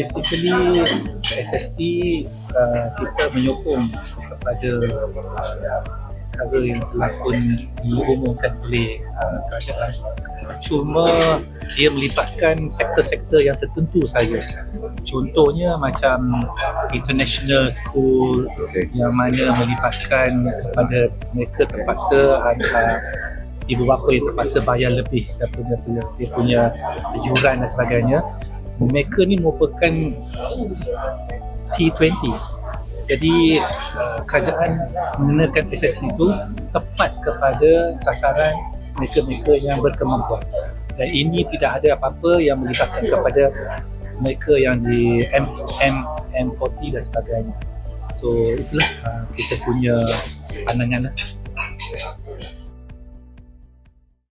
basically SST uh, kita menyokong kepada perkara yang berlakon diumumkan oleh uh, kerajaan. Cuma dia melibatkan sektor-sektor yang tertentu saja contohnya macam international school yang mana melibatkan kepada mereka terpaksa hantar ibu bapa yang terpaksa bayar lebih daripada dia, dia punya yuran dan sebagainya mereka ni merupakan T20 jadi uh, kerajaan mengenakan SSC itu tepat kepada sasaran mereka-mereka yang berkemampuan. Dan ini tidak ada apa-apa yang melibatkan kepada mereka yang di M, M, M40 dan sebagainya. So itulah uh, kita punya pandangan lah.